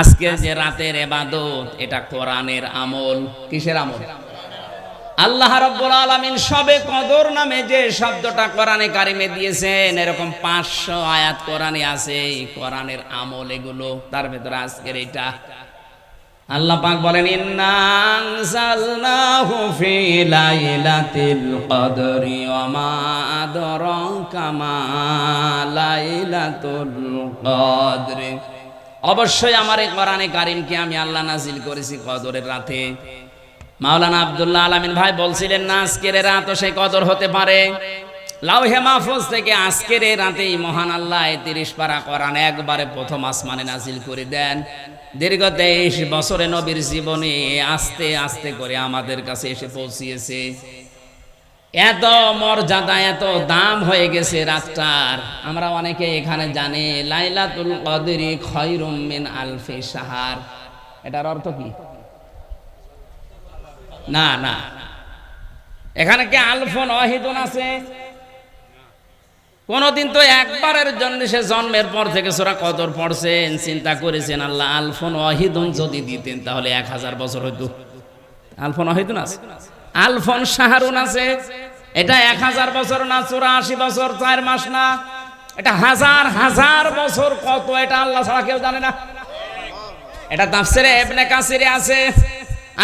আজকে যে রাতের এবাদত এটা কোরআনের আমল। কিসের আমল? আল্লাহ রব্বুল আলামিন সবে কদর নামে যে শব্দটা কোরআনে কারিমে দিয়েছেন, এরকম পাঁচশো আয়াত কোরআনে আছে কোরআনের আমল এগুলো, তার ভেতরে আজকের এটা আল্লাহ পাক বলেন, ইন্না আনজালনাহু ফি লাইলাতিল কদরি ওয়া মা আদরাকা মা লাইলাতুল কদরি। অবশ্যই আমার এই কোরআনে কারিমকে আমি আল্লাহ নাজিল করেছি কদরের রাতে। মাওলানা আব্দুল্লাহ আলামিন ভাই বলছিলেন, না, আজকের রাত সেই কদর হতে পারে। লাউহে মাহফুজ থেকে আজকের রাতেই মহান আল্লাহ তিরিশ পারা কোরআন একবারে প্রথম আসমানে নাজিল করে দেন। দীর্ঘ তেইশ বছরে নবীর জীবনে আস্তে আস্তে করে আমাদের কাছে এসে পৌঁছিয়েছে। এত মর্যাদা, এত দাম হয়ে গেছে রাতটার। আমরা অনেকে এখানে জানে, লাইলাতুল কদরি খয়রুম আলফি সাহার এটার অর্থ কি? না না। এখানে কি আলফন অহিদুন আছে? কোনদিন তো একবারের জন্য সে জন্মের পর থেকে সোরা কদর পড়ছেন, চিন্তা করেছেন, আল্লাহ আলফন অহিদুন যদি দিতেন তাহলে এক হাজার বছর হইতো। আলফন অহিদুন আছে? আলফন শাহরুন আছে? এটা এক হাজার বছর না, চুরাশি বছর, চার মাস না? এটা হাজার হাজার বছর কত? এটা আল্লাহ ছাড়া কেউ জানে না। এটা তাফসিরে এবনে কাসিরে আছে।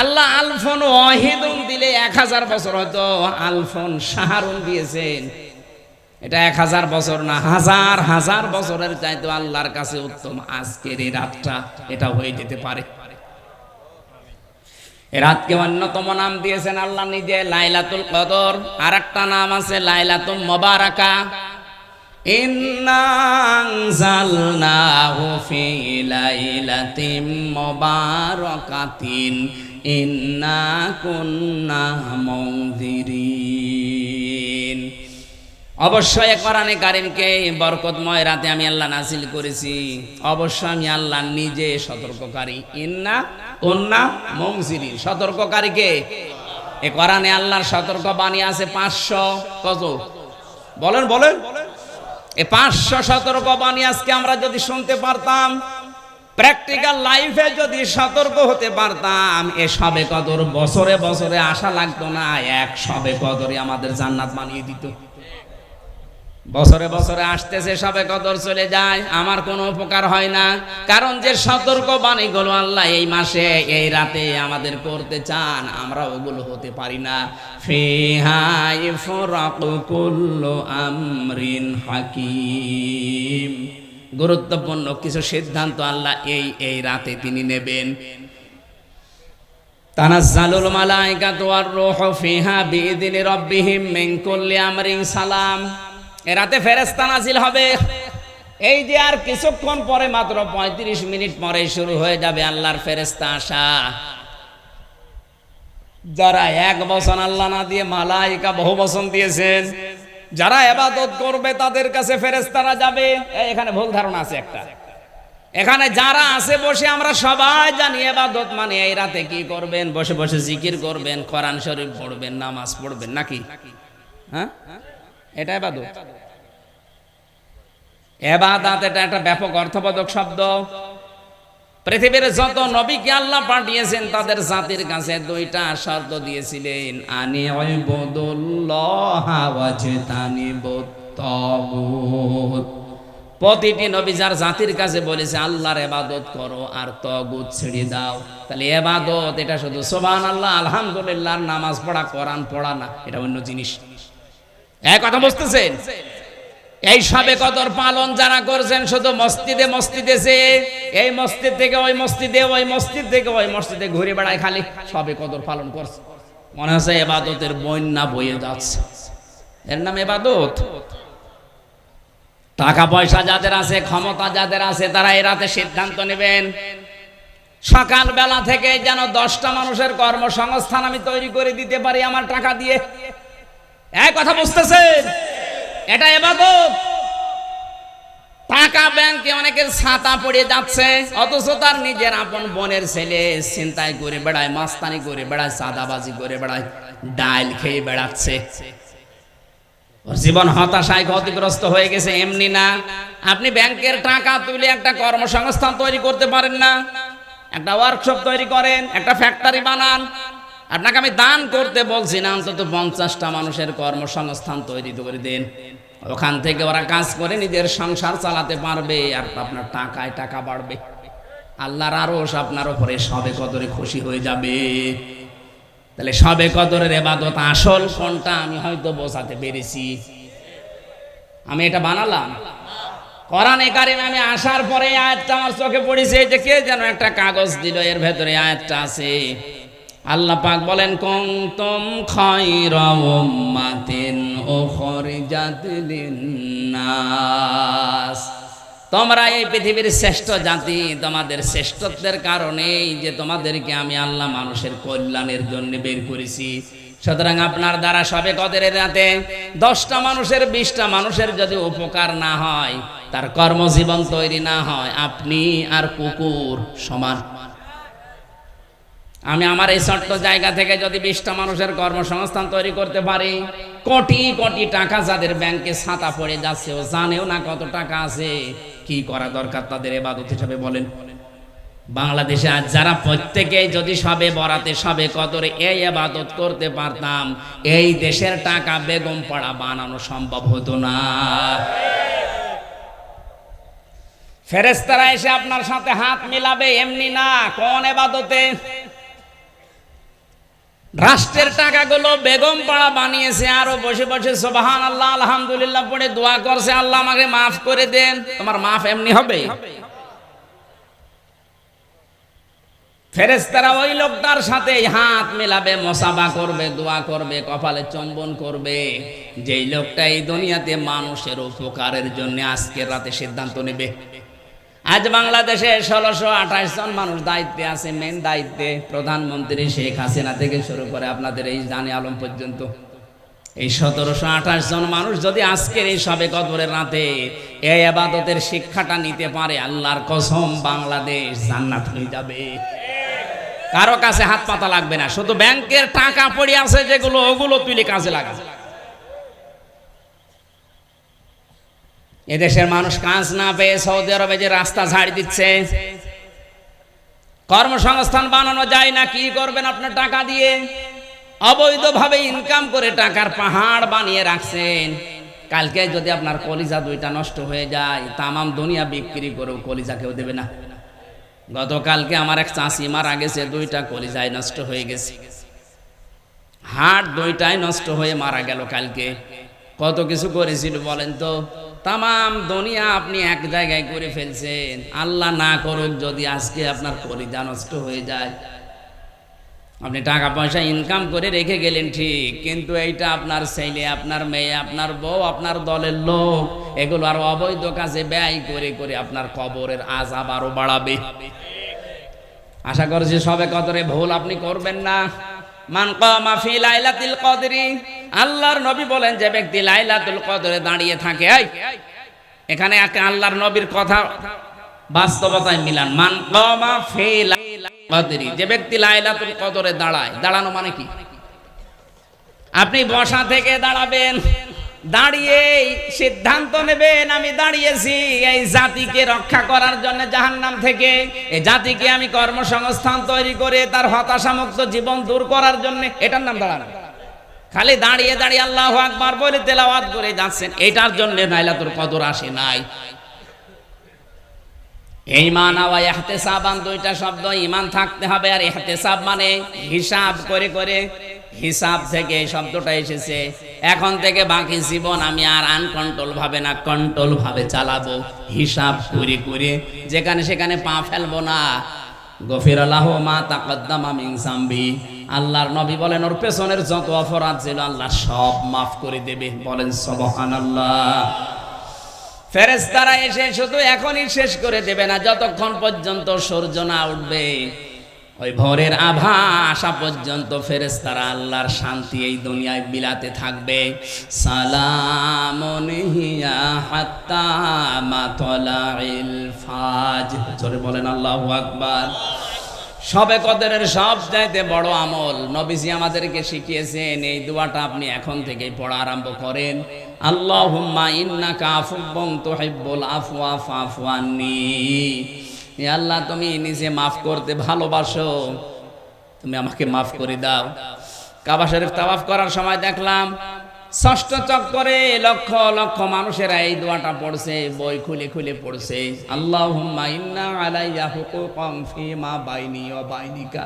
আল্লাহ আলফন ওয়াহিদুন দিলে এক হাজার বছর হয়তো আলফন শাহরুন দিয়েছেন। এটা এক হাজার বছর না, হাজার হাজার বছরের চাইতো আল্লাহর কাছে উত্তম। আজকের এই রাতটা এটা হয়ে যেতে পারে। রাতকে অন্যতম নাম দিয়েছেন আল্লাহ নিজে, লাইলাতুল কদর। আর একটা নাম আছে লাইলাতুল মোবারাকা। ইন্না আনজালনাহু ফি লাইলাতিন মুবারাকাতিন। ইন্না কুন্না মুনজিরিন অবশ্যই কোরআনে কারিমকে বরকতময় রাতে আমি আল্লাহ নাসিল করেছি। অবশ্য আমি আল্লাহ নিজে সতর্ককারী। ইন্না উন্না মংসিরিন সতর্ককারীকে এ কোরআনে আল্লাহর সতর্ক বাণী আছে পাঁচশো কত বলেন বলেন। এ পাঁচশো সতর্ক বাণী আজকে আমরা যদি শুনতে পারতাম প্র্যাকটিক্যাল লাইফে যদি সতর্ক হতে পারতাম, এ সবে কদর বছরে বছরে আশা লাগতো না, এক সবে কদরে আমাদের জান্নাত বানিয়ে দিত। বছরে বছরে আসতেছে, সবে কদর চলে যায়, আমার কোনো উপকার হয় না। কারণ যে সতর্ক বাণীগুলো আল্লাহ এই মাসে, এই রাতে আমাদের করতে চান, আমরা ওগুলো হতে পারি না। আমরিন হাকিম। গুরুত্বপূর্ণ কিছু সিদ্ধান্ত আল্লাহ এই এই রাতে তিনি নেবেন। তানাজ্জালুল মালাইকাতু ওয়ার রূহু ফিহা বিইذনি রাব্বিহিম মিন কুল্লি আমরিন সালাম। রাতে ফেরেশতা নাজিল হবে। এই যে আর কিছুক্ষণ পরে মাত্র ৩৫ মিনিট পরে শুরু হয়ে যাবে আল্লাহর ফেরেশতা আসা। যারা এক বছর আল্লাহ না দিয়ে মালাইকা বহু বছর দিয়েছেন, যারা এবাদত করবে তাদের কাছে ফেরেশতারা যাবে। এখানে ভুল ধারণা আছে একটা। এখানে যারা আছে বসে আমরা সবাই জানি এবাদত মানে এই রাতে কি করবেন, বসে বসে জিকির করবেন, কোরআন শরীফ পড়বেন, নামাজ পড়বেন নাকি? হ্যাঁ? এটা এবাদত। এবাদাত এটা একটা ব্যাপক অর্থবোধক শব্দ। পৃথিবীর যত নবীকে আল্লাহ পাঠিয়েছেন, তাদের জাতির কাছে দুইটা শর্ত দিয়েছিলেন, আনি প্রতিটি নবী যার জাতির কাছে বলেছে, আল্লাহর এবাদত করো আর তগুত ছেড়ে দাও। তাহলে এবাদত এটা শুধু সোবান আল্লাহ আলহামদুলিল্লাহ নামাজ পড়া, কোরআন পড়া না, এটা অন্য জিনিস। এক কথা বুঝতেছেন? এই সবে কদর পালন যারা করছেন, শুধু মসজিদে মসজিদে যে, এই মসজিদ থেকে ওই মসজিদে, ওই মসজিদ থেকে ওই মসজিদে ঘুরে বেড়ায় খালি সবে কদর পালন করছে। মনে হচ্ছে এবাদতের বন্যা বয়ে যাচ্ছে। এর নাম এবাদত। টাকা পয়সা যাদের আছে, ক্ষমতা যাদের আছে, তারা এ রাতে সিদ্ধান্ত নেবেন। সকাল বেলা থেকে যেন দশটা মানুষের কর্মসংস্থান আমি তৈরি করে দিতে পারি আমার টাকা দিয়ে। এক কথা বুঝতেছেন? এটা এবাদত টাকা ব্যাংকে অনেকের ছাতা পড়ে যাচ্ছে, অথচ তার নিজের আপন বোনের ছেলে চিন্তায় করে বেড়ায়, মাস্তানি করে বেড়ায়, চাঁদাবাজি করে বেড়ায়, ডাইল খেয়ে বেড়াচ্ছে। জীবন হতাশায় ক্ষতিগ্রস্ত হয়ে গেছে, এমনি না। আপনি ব্যাংকের টাকা তুলে একটা কর্মসংস্থান তৈরি করতে পারেন না। একটা ওয়ার্কশপ তৈরি করেন, একটা ফ্যাক্টরি বানান আপনাকে আমি দান করতে বলছি না, অন্তত পঞ্চাশটা মানুষের কর্মসংস্থান তৈরি করে দেন। ওখান থেকে ওরা কাজ করে নিজের সংসার চালাতে পারবে আর আপনার টাকায় টাকা বাড়বে। আল্লাহর আরশ আপনার ওপরে সবে কদরে খুশি হয়ে যাবে। তাহলে সবে কদরের এবাদত আসল কোনটা আমি হয়তো বোঝাতে পেরেছি। আমি এটা বানালাম। কোরআনে কারিমে আমি আসার পরে আয়াতটা আমার চোখে পড়েছে যে কে যেন একটা কাগজ দিল, এর ভেতরে আয়াতটা আছে। আল্লাহ পাক বলেন, কুনতুম খায়রা উম্মাতিন উখরিজাত তোমরা এই পৃথিবীর শ্রেষ্ঠ জাতি, তোমাদের শ্রেষ্ঠত্বের কারণেই যে তোমাদেরকে আমি আল্লাহ মানুষের কল্যাণের জন্য বের করেছি। সুতরাং আপনার দ্বারা সবে কদের রাতে দশটা মানুষের, বিশটা মানুষের যদি উপকার না হয়, তার কর্মজীবন তৈরি না হয়, আপনি আর কুকুর সমান। আমি আমার এই ছোট্ট জায়গা থেকে যদি বিশটা মানুষের কর্মসংস্থান তৈরি করতে পারি, কোটি কোটি টাকা যাদের ব্যাংকে ছাতা পড়ে যাচ্ছে, ও জানেও না কত টাকা আছে। কি করা দরকার তাদের এবাদত হিসাবে বলেন। বাংলাদেশে আজ যারা প্রত্যেকে যদি সবে বরাতে, সবে কদরে এই আবাদত করতে পারতাম, এই দেশের টাকা বেগম পাড়া বানানো সম্ভব হতো না। ফেরেস্তারা এসে আপনার সাথে হাত মিলাবে, এমনি না, কোন এবাদতে? রাষ্ট্রের টাকাগুলো বেগম পাড়া বানিয়েছে আরও বসে বসে সোবাহান আল্লাহ আলহামদুলিল্লাহ পড়ে দোয়া করছে, আল্লাহ আমাকে মাফ করে দেন। তোমার মাফ এমনি হবে? ফেরেস্তারা ওই লোকটার সাথে হাত মেলাবে মশাবা করবে, দোয়া করবে, কপালে চম্বন করবে। যেই লোকটা এই দুনিয়াতে মানুষের উপকারের জন্য আজকের রাতে সিদ্ধান্ত নেবে। আজ বাংলাদেশে ষোলোশো আঠাশ জন মানুষ দায়িত্বে আছে মেন দায়িত্বে। প্রধানমন্ত্রী শেখ হাসিনা থেকে শুরু করে আপনাদের এই জানে আলম পর্যন্ত। এই সতেরোশো আঠাশ জন মানুষ যদি আজকের এই সবে কদরের রাতে এই আবাদতের শিক্ষাটা নিতে পারে, আল্লাহর কসম বাংলাদেশ জান্নাত হয়ে যাবে। কারও কাছে হাত পাতা লাগবে না, শুধু ব্যাংকের টাকা পড়ে আছে যেগুলো, ওগুলো তুলে কাজে লাগা এদেশের মানুষ কাজ না পেয়ে সৌদি আরবে যে রাস্তা ঝাড়ি দিচ্ছে। কর্মসংস্থান বানানো যায় না, কি করবেন আপনার টাকা দিয়ে? অবৈধভাবে ইনকাম করে টাকার পাহাড় বানিয়ে রাখছেন। কালকে যদি আপনার কলিজা দুইটা নষ্ট হয়ে যায়, তামাম দুনিয়া বিক্রি করেও কলিজা কেউ দেবে না। গতকালকে আমার এক চাষি মারা গেছে, দুইটা কলিজায় নষ্ট হয়ে গেছে। হাট দুইটাই নষ্ট হয়ে মারা গেল কালকে। কত কিছু করেছিল বলেন তো? তামাম দুনিয়া আপনি এক জায়গায় করে ফেলছেন। আল্লাহ না করুক যদি আজকে আপনার কলিজা নষ্ট হয়ে যায়। আপনি টাকা পয়সা ইনকাম করে রেখে গেলেন ঠিক, কিন্তু এইটা আপনার ছেলে, আপনার মেয়ে, আপনার বউ, আপনার দলের লোক, এগুলো আরও অবৈধ কাজে ব্যয় করে করে আপনার কবরের আজাব আরও বাড়াবে। আশা করছি সবে কদরে ভুল আপনি করবেন না। মান কামা ফি লাইলাতুল কদরি আল্লাহর নবী বলেন, যে ব্যক্তি লাইলাতুল কদরে দাঁড়িয়ে থাকে, এই, এখানে আল্লাহর নবীর কথা বাস্তবতায় মিলান। মান কামা ফি কদরি। যে ব্যক্তি লাইলাতুল কদরে দাঁড়ায়, দাঁড়ানো মানে কি? আপনি বসা থেকে দাঁড়াবেন, দাঁড়িয়ে সিদ্ধান্ত নেবেন, আমি দাঁড়িয়েছি এই জাতিকে রক্ষা করার জন্য জাহান্নাম থেকে। এই জাতিকে আমি কর্মসংস্থান তৈরি করে তার হতাশামুক্ত জীবন দূর করার জন্য, এটার নাম দাঁড়ানো। খালি দাঁড়িয়ে দাঁড়িয়ে আল্লাহ আকবার বলে তেলাওয়াত করে যাচ্ছেন। এটার জন্য নাইলাতুল কদর আসে নাই। ইহতেসাবান দুইটা শব্দ ইমান থাকতে হবে আর ইহতেসাব মানে হিসাব করে করে হিসাব থেকে এই শব্দটা এসেছে। এখন থেকে বাকি জীবন আমি আর আনকন্ট্রোল ভাবে না কন্ট্রোল ভাবে চালাবো। হিসাব করে করে যেখানে সেখানে পা ফেলব না। গফির আল্লাহ মা তাকদ্দাম জাম্বি আল্লাহর নবী বলেন, ওর পেছনের যত অপরাধ ছিল আল্লাহ সব মাফ করে দেবে। বলেন সবহান আল্লাহ ফেরেস্তারা এসে শুধু এখনই শেষ করে দেবে না, যতক্ষণ পর্যন্ত সূর্য না উঠবে। ওই ভোরের আভা আসা পর্যন্ত ফেরেস্তারা আল্লাহর শান্তি এই দুনিয়ায় বিলাতে থাকবে। ফাজ। জোরে বলেন, আল্লাহু আকবার। সবে কদরের সব চাইতে বড় আমল। নবীজি আমাদেরকে শিখিয়েছেন, এই দোয়াটা আপনি এখন থেকেই পড়া আরম্ভ করেন। আল্লাহুম্মা ইন্নাকা আফুব্বুন তুহিব্বুল আফওয়া ফাফু আন্নি। এ আল্লাহ, তুমি নিজে মাফ করতে ভালোবাসো। তুমি আমাকে মাফ করে দাও। কাবা শরীফ তাওয়াফ করার সময় দেখলাম, ষষ্ঠ চক্করে লক্ষ লক্ষ মানুষেরা এই দোয়াটা পড়ছে, বই খুলে খুলে পড়ছে। বাইনিকা।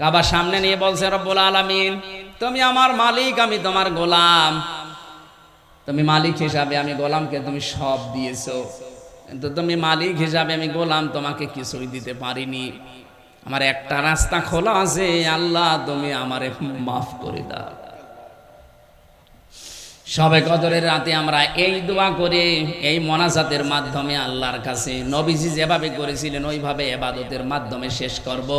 কাবা সামনে নিয়ে বলছে, রব্বুল আলামিন, তুমি আমার মালিক, আমি তোমার গোলাম। তুমি মালিক হিসাবে আমি গোলামকে তুমি সব দিয়েছ। কিন্তু তুমি মালিক হিসাবে আমি গোলাম, তোমাকে কিছুই দিতে পারিনি। আমার একটা রাস্তা খোলা আছে, আল্লাহ তুমি আমারে মাফ করে দাও। সবে কদরের রাতে আমরা এই দোয়া করে, এই মনাজাতের মাধ্যমে আল্লাহর কাছে। নবীজি যেভাবে করেছিলেন, ওইভাবে এবাদতের মাধ্যমে শেষ করব।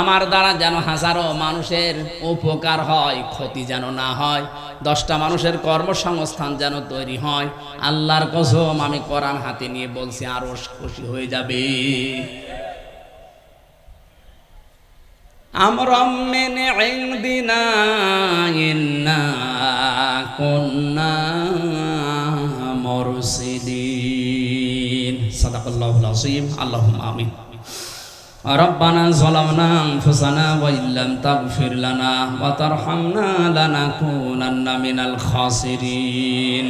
আমার দ্বারা যেন হাজারো মানুষের উপকার হয়, ক্ষতি যেন না হয়। দশটা মানুষের কর্মসংস্থান যেন তৈরি হয়। আল্লাহর কসম, আমি করান হাতে নিয়ে বলছি, আরও খুশি হয়ে যাবে। আমরা মেনে দিনা إنا كنا مرسلين صدق الله العظيم اللهم آمين ربنا ظلمنا أنفسنا وإن لم تغفر لنا وترحمنا لنكونن من الخاسرين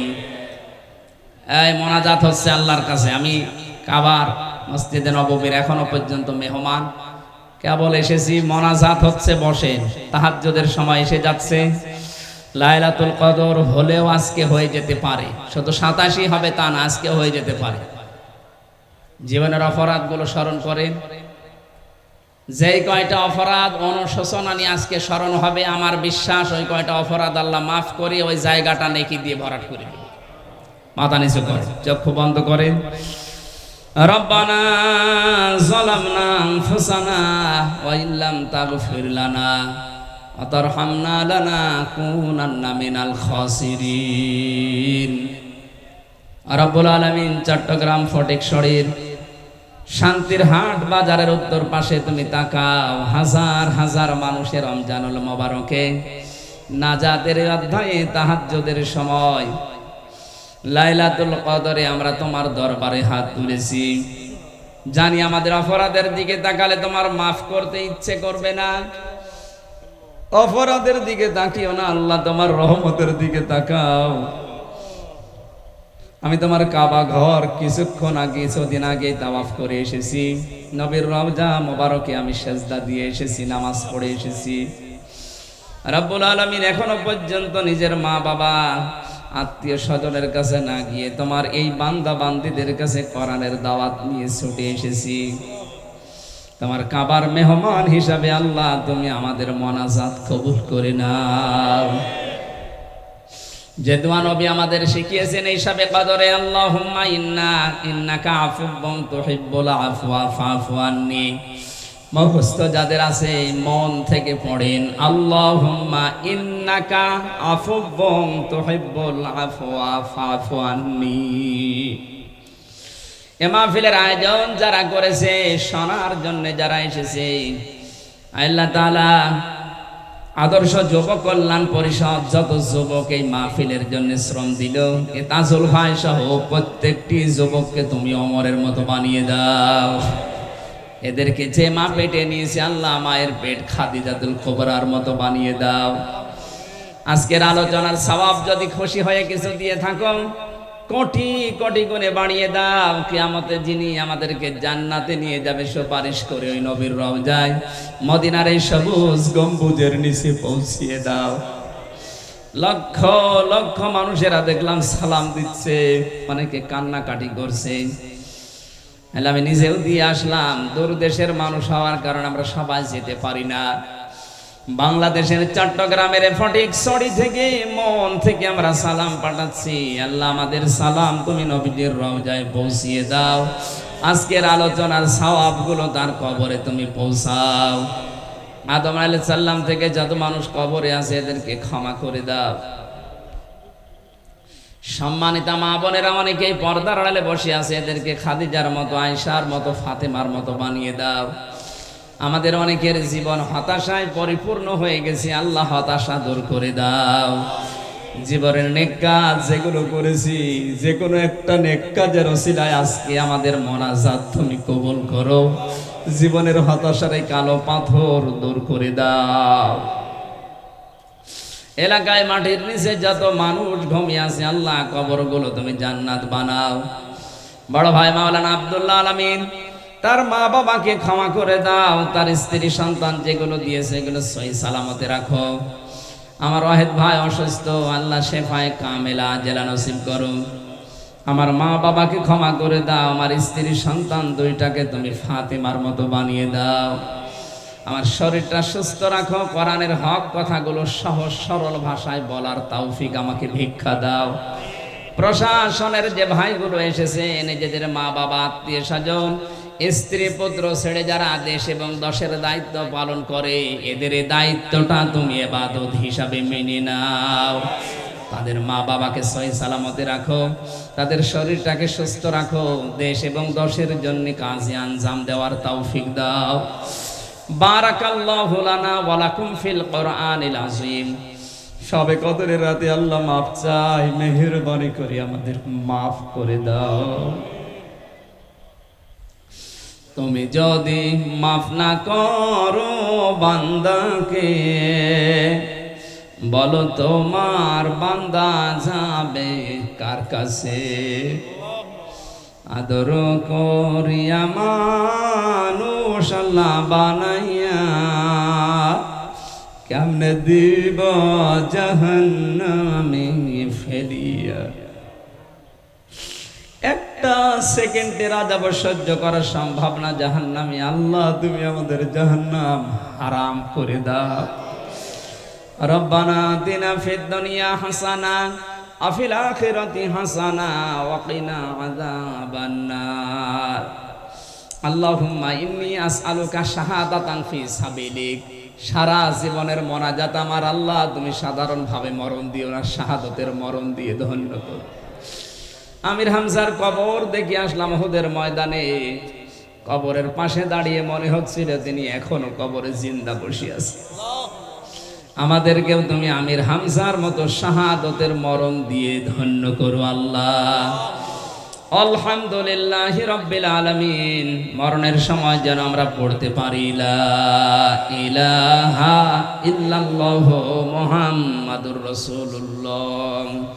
এই মোনাজাত হচ্ছে আল্লাহর কাছে আমি কাবার মসজিদে নববীর এখনো পর্যন্ত মেহমান কেবল এসেছি মনাজাত হচ্ছে বসে তাহাজ্জুদের সময় এসে যাচ্ছে লায়লাতুল কদর হলেও আজকে হয়ে যেতে পারে। শুধু সাতাশি হবে তা না আজকে হয়ে যেতে পারে। জীবনের অপরাধগুলো স্মরণ করেন যেই কয়টা অপরাধ অনুশোচনা নিয়ে আজকে স্মরণ হবে, আমার বিশ্বাস ওই কয়টা অপরাধ আল্লাহ মাফ করে ওই জায়গাটা নেকি দিয়ে ভরাট করে মাথা নিচু করে, চক্ষু বন্ধ করে। রব্বানা জলামনা ফুসানা ওয়াইল্লাম তাগফির লানা। অতরহামনা লানা কুনান্না মিনাল খাসিরিন। রব্বুল আলামিন চট্টগ্রাম ফটিকশরীর শান্তির হাট বাজারের উত্তর পাশে তুমি তাকাও, হাজার হাজার মানুষের রমজানুল মোবারকে। নাজাতের অধ্যায়ে তাহাজ্যদের সময়। লাইলাতুল কদরে আমরা তোমার দরবারে হাত তুলেছি। জানি আমাদের অপরাধের দিকে তাকালে তোমার মাফ করতে ইচ্ছে করবে না। অপরাধের দিকে তাকিও না, আল্লাহ তোমার রহমতের দিকে তাকাও। আমি তোমার কাবা ঘর কিছুক্ষণ আগে, কিছুদিন আগে তাওয়াফ করে এসেছি। নবীর রমজা মোবারকে আমি সেজদা দিয়ে এসেছি, নামাজ পড়ে এসেছি। রব্বুল আলমিন এখনও পর্যন্ত নিজের মা বাবা আত্মীয় স্বজনের কাছে না গিয়ে তোমার এই বান্দা বান্দিদের কাছে কোরআনের দাওয়াত নিয়ে ছুটে এসেছি। তোমার কাবার মেহমান হিসাবে আল্লাহ, তুমি আমাদের মনাজাত কবুল করে নাও। যে দোয়া নবী আমাদের শিখিয়েছেন এই হিসাবে কদরে আল্লাহুম্মা ইন্না, ইন্নাকা আফুব্বুন তুহিব্বুল আফওয়া ফাফু আন্নি। মুখস্থ যাদের আছে, মন থেকে পড়েন, আল্লাহুম্মা ইন্নাকা আফুব্বুন তুহিব্বুল আফওয়া ফাফু আন্নি। এ মাহফিলের আয়োজন যারা করেছে, শোনার জন্য যারা এসেছে, আল্লাহ তাআলা আদর্শ যুব কল্যাণ পরিষদ যত যুবক এই মাহফিলের জন্য শ্রম দিল, এ তাজুল ভাই সহ প্রত্যেকটি যুবককে তুমি অমরের মতো বানিয়ে দাও। এদেরকে যে মা পেটে নিয়েছে, আল্লাহ মায়ের পেট খাদি খাদিজাতুল খবরার মতো বানিয়ে দাও। আজকের আলোচনার সবাব যদি খুশি হয়ে কিছু দিয়ে থাকো কোটি কোটি গুণে বাড়িয়ে দাও। কিয়ামতে যিনি আমাদেরকে জান্নাতে নিয়ে যাবে, সুপারিশ করে ওই নবীর রওজায় মদিনার এই সবুজ গম্বুজের নিচে পৌঁছিয়ে দাও। লক্ষ লক্ষ মানুষেরা দেখলাম সালাম দিচ্ছে, অনেকে কান্নাকাটি করছে। আমি নিজেও দিয়ে আসলাম। দূর দেশের মানুষ হওয়ার কারণে আমরা সবাই যেতে পারি না। বাংলাদেশের চট্টগ্রামের ফটিক সড়ি থেকে মন থেকে আমরা সালাম পাঠাচ্ছি। আল্লাহ আমাদের সালাম, তুমি নবীজির রওজায় পৌঁছিয়ে দাও। আজকের আলোচনার সওয়াবগুলো তার কবরে তুমি পৌঁছাও। আদম আলাইহিস সালাম থেকে যত মানুষ কবরে আছে এদেরকে ক্ষমা করে দাও। সম্মানিতা মা বোনেরা, অনেকেই পর্দার আড়ালে বসে আছে, এদেরকে খাদিজার মতো আয়সার মতো, ফাতেমার মতো বানিয়ে দাও। আমাদের অনেকের জীবন হতাশায় পরিপূর্ণ হয়ে গেছে। আল্লাহ হতাশা দূর করে দাও। জীবনের নেক কাজ যেগুলো করেছি যে কোনো একটা নেক কাজের ওসিলায় আজকে আমাদের মনাজাত তুমি কবুল করো। জীবনের হতাশার এই কালো পাথর দূর করে দাও। এলাকায় মাটির নিচে যত মানুষ ঘুমিয়ে আছে, আল্লাহ কবরগুলো তুমি জান্নাত বানাও। বড় ভাই মাওলানা আব্দুল্লাহ আলামিন তার মা বাবাকে ক্ষমা করে দাও, তার স্ত্রী, সন্তান যেগুলো দিয়েছে এগুলো সহি সালামতে রাখো। আমার ওয়াহেদ ভাই অসুস্থ, আল্লাহ শেফায় কামেলা জেলা নসিব করো। আমার মা বাবাকে ক্ষমা করে দাও, আমার স্ত্রী, সন্তান দুইটাকে তুমি ফাতেমার মতো বানিয়ে দাও। আমার শরীরটা সুস্থ রাখো, কোরআনের হক কথাগুলো সহজ, সরল ভাষায় বলার তৌফিক আমাকে ভিক্ষা দাও। প্রশাসনের যে ভাইগুলো এসেছে, নিজেদের মা বাবা, আত্মীয় স্বজন স্ত্রী পুত্র ছেড়ে যারা দেশ এবং দশের দায়িত্ব পালন করে, এদের দায়িত্বটা তুমি এবাদত হিসাবে মেনে নাও। তাদের মা বাবাকে সহি সালামতে রাখো, তাদের শরীরটাকে সুস্থ রাখো, দেশ এবং দশের জন্য কাজে আঞ্জাম দেওয়ার তৌফিক দাও। সবে কদরের রাতে আল্লাহ মাফ চাই মেহেরবানি করে আমাদের মাফ করে দাও। তুমি যদি মাফ না করো বান্দাকে, বলো তোমার বান্দা যাবে কার কাছে? আদর করিয়া মানুষ আল্লাহ বানাইয়া, কেমনে দিব জাহান্নামে ফেলিয়া। একটা সেকেন্ডের আজাব সহ্য করা সম্ভব না। জাহান্নামে, আল্লাহ, তুমি আমাদের জাহান্নাম হারাম করে দাও। রব্বানা দিনা ফিদ দুনিয়া হাসানা, আফিল আখিরাতি হাসানা আযাবান নার। আল্লাহুম্মা আসআলুকা শাহাদাতান ফি সাবিলিক। সারা জীবনের মোনাজাত আমার আল্লাহ, তুমি সাধারণভাবে মরণ দিও না, শাহাদতের মরণ দিয়ে ধন্য করো। আমির হামজার কবর দেখে আসলাম হুদের ময়দানে। কবরের পাশে দাঁড়িয়ে মনে হচ্ছিল তিনি এখনও কবরে জিন্দা বসে আছে। আমাদেরকেও তুমি আমির হামজার মতো শাহাদতের মরণ দিয়ে ধন্য করো আল্লাহ। আলহামদুলিল্লাহ রব্বিল আলামিন। মরণের সময় যেন আমরা পড়তে পারি, লা ইলাহা ইল্লাল্লাহু মুহাম্মাদুর রাসূলুল্লাহ।